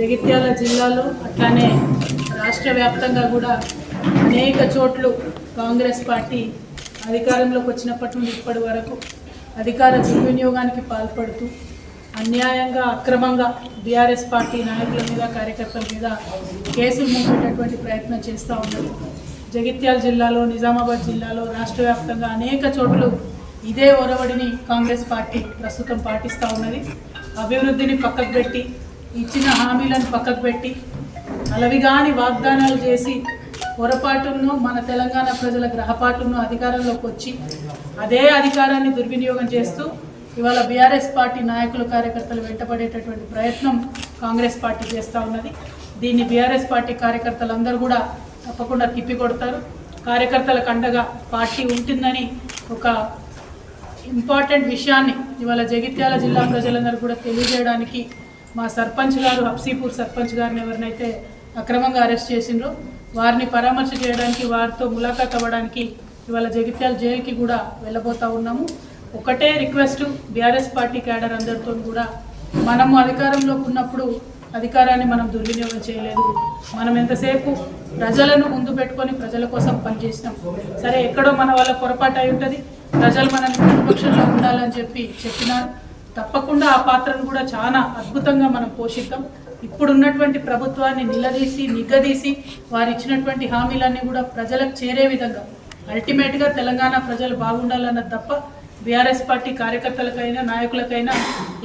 జగిత్యాల జిల్లాలో అట్లానే రాష్ట్ర వ్యాప్తంగా కూడా అనేక చోట్లు కాంగ్రెస్ పార్టీ అధికారంలోకి వచ్చినప్పటి నుండి ఇప్పటి వరకు అధికార దుర్వినియోగానికి పాల్పడుతూ అన్యాయంగా అక్రమంగా బీఆర్ఎస్ పార్టీ నాయకుల మీద కార్యకర్తల మీద కేసులు మోపేటటువంటి ప్రయత్నం చేస్తూ ఉన్నారు. జగిత్యాల జిల్లాలో నిజామాబాద్ జిల్లాలో రాష్ట్ర వ్యాప్తంగా అనేక చోట్ల ఇదే ఒరవడిని కాంగ్రెస్ పార్టీ ప్రస్తుతం పాటిస్తూ ఉన్నది. అభివృద్ధిని పక్కకు పెట్టి ఇచ్చిన హామీలను పక్కకు పెట్టి అలవిగాని వాగ్దానాలు చేసి పొరపాటును మన తెలంగాణ ప్రజల గ్రహపాటును అధికారంలోకి వచ్చి అదే అధికారాన్ని దుర్వినియోగం చేస్తూ ఇవాళ బీఆర్ఎస్ పార్టీ నాయకులు కార్యకర్తలు వెంటపడేటటువంటి ప్రయత్నం కాంగ్రెస్ పార్టీ చేస్తూ ఉన్నది. దీన్ని బీఆర్ఎస్ పార్టీ కార్యకర్తలందరూ కూడా తప్పకుండా తిప్పికొడతారు. కార్యకర్తలకు అండగా పార్టీ ఉంటుందని ఒక ఇంపార్టెంట్ విషయాన్ని ఇవాళ జగిత్యాల జిల్లా ప్రజలందరూ కూడా తెలియజేయడానికి మా సర్పంచ్ గారు హబ్సీపూర్ సర్పంచ్ గారిని ఎవరినైతే అక్రమంగా అరెస్ట్ చేసిండ్రో వారిని పరామర్శ చేయడానికి వారితో ములాఖాత్ అవ్వడానికి ఇవాళ జగిత్యాల జైలుకి కూడా వెళ్ళబోతా ఉన్నాము. ఒకటే రిక్వెస్ట్ బీఆర్ఎస్ పార్టీ క్యాడర్ అందరితో కూడా మనము అధికారంలోకి ఉన్నప్పుడు అధికారాన్ని మనం దుర్వినియోగం చేయలేదు. మనం ఎంతసేపు ప్రజలను ముందు పెట్టుకొని ప్రజల కోసం పనిచేసినాం. సరే ఎక్కడో మన వాళ్ళ పొరపాటు అయి ఉంటుంది. ప్రజలు మనల్ని ప్రతిపక్షంలో ఉండాలని చెప్పి చెప్పినారు. తప్పకుండా ఆ పాత్రను కూడా చాలా అద్భుతంగా మనం పోషిద్దాం. ఇప్పుడున్నటువంటి ప్రభుత్వాన్ని నిలదీసి నిగ్గదీసి వారు ఇచ్చినటువంటి హామీలన్నీ కూడా ప్రజలకు చేరే విధంగా అల్టిమేట్గా తెలంగాణ ప్రజలు బాగుండాలన్న తప్ప బీఆర్ఎస్ పార్టీ కార్యకర్తలకైనా నాయకులకైనా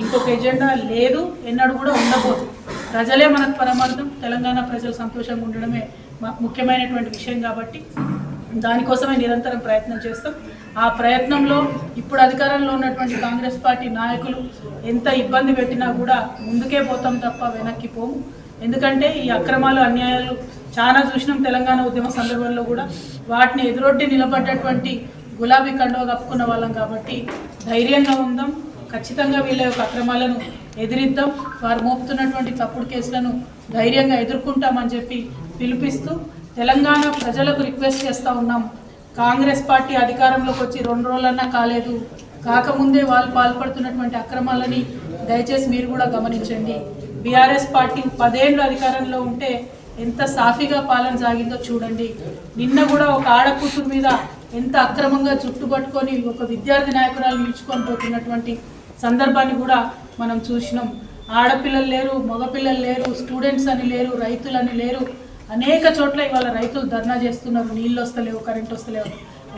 ఇంకొక ఎజెండా లేదు ఎన్నడూ కూడా ఉండబోదు ప్రజలే మనకు పరమార్థం తెలంగాణ ప్రజలు సంతోషంగా ఉండడమే ముఖ్యమైనటువంటి విషయం కాబట్టి దానికోసమే నిరంతరం ప్రయత్నం చేస్తాం. ఆ ప్రయత్నంలో ఇప్పుడు అధికారంలో ఉన్నటువంటి కాంగ్రెస్ పార్టీ నాయకులు ఎంత ఇబ్బంది పెట్టినా కూడా ముందుకే పోతాం తప్ప వెనక్కి పోము. ఎందుకంటే ఈ అక్రమాలు అన్యాయాలు చాలా చూసినాం తెలంగాణ ఉద్యమ సందర్భంలో కూడా. వాటిని ఎదురొడ్డి నిలబడ్డటువంటి గులాబీ కండువ కప్పుకున్న వాళ్ళం కాబట్టి ధైర్యంగా ఉందాం. ఖచ్చితంగా వీళ్ళ యొక్క అక్రమాలను ఎదిరిద్దాం. వారు మోపుతున్నటువంటి తప్పుడు కేసులను ధైర్యంగా ఎదుర్కొంటామని చెప్పి పిలిపిస్తూ తెలంగాణ ప్రజలకు రిక్వెస్ట్ చేస్తూ ఉన్నాం. కాంగ్రెస్ పార్టీ అధికారంలోకి వచ్చి రెండు రోజులన్నా కాలేదు. కాకముందే వాళ్ళు పాల్పడుతున్నటువంటి అక్రమాలని దయచేసి మీరు కూడా గమనించండి. బీఆర్ఎస్ పార్టీ పదేళ్ళు అధికారంలో ఉంటే ఎంత సాఫీగా పాలన సాగిందో చూడండి. నిన్న కూడా ఒక ఆడకూతురు మీద ఎంత అక్రమంగా చుట్టుపట్టుకొని ఒక విద్యార్థి నాయకురాలు నిలుచుకొని పోతున్నటువంటి సందర్భాన్ని కూడా మనం చూసినాం. ఆడపిల్లలు లేరు మగపిల్లలు లేరు స్టూడెంట్స్ అని లేరు రైతులని లేరు. అనేక చోట్ల ఇవాళ రైతులు ధర్నా చేస్తున్నారు. నీళ్ళు వస్తలేవు కరెంట్ వస్తలేవు.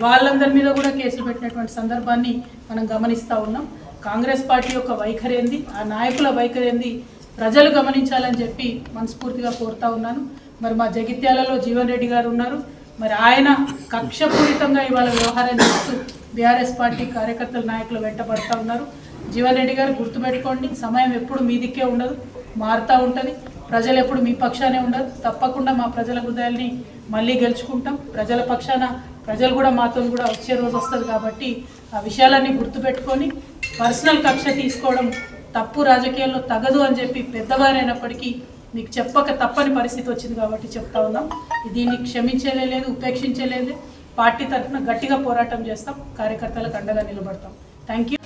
వాళ్ళందరి మీద కూడా కేసులు పెట్టినటువంటి సందర్భాన్ని మనం గమనిస్తూ ఉన్నాం. కాంగ్రెస్ పార్టీ యొక్క వైఖరి ఏంది? ఆ నాయకుల వైఖరి ఏంది? ప్రజలు గమనించాలని చెప్పి మనస్ఫూర్తిగా కోరుతా ఉన్నాను. మరి మా జగిత్యాలలో జీవన్ రెడ్డి గారు ఉన్నారు. మరి ఆయన కక్షపూరితంగా ఇవాళ వ్యవహారం చేస్తూ బీఆర్ఎస్ పార్టీ కార్యకర్తల నాయకులు వెంటబడతా ఉన్నారు. జీవన్ రెడ్డి గారు గుర్తుపెట్టుకోండి సమయం ఎప్పుడు మీ దిక్కే ఉండదు మారుతూ ఉంటుంది. ప్రజలు ఎప్పుడు మీ పక్షానే ఉండదు తప్పకుండా మా ప్రజల హృదయాల్ని మళ్ళీ గెలుచుకుంటాం. ప్రజల పక్షాన ప్రజలు కూడా మాతో కూడా వచ్చే రోజు వస్తుంది కాబట్టి ఆ విషయాలన్నీ గుర్తుపెట్టుకొని పర్సనల్ కక్ష తీసుకోవడం తప్పు రాజకీయాల్లో తగదు అని చెప్పి పెద్దవారైనప్పటికీ మీకు చెప్పక తప్పని పరిస్థితి వచ్చింది కాబట్టి చెప్తా ఉన్నాం. దీన్ని క్షమించలేదు ఉపేక్షించలేదు పార్టీ తరఫున గట్టిగా పోరాటం చేస్తాం. కార్యకర్తలకు అండగా నిలబడతాం. Thank you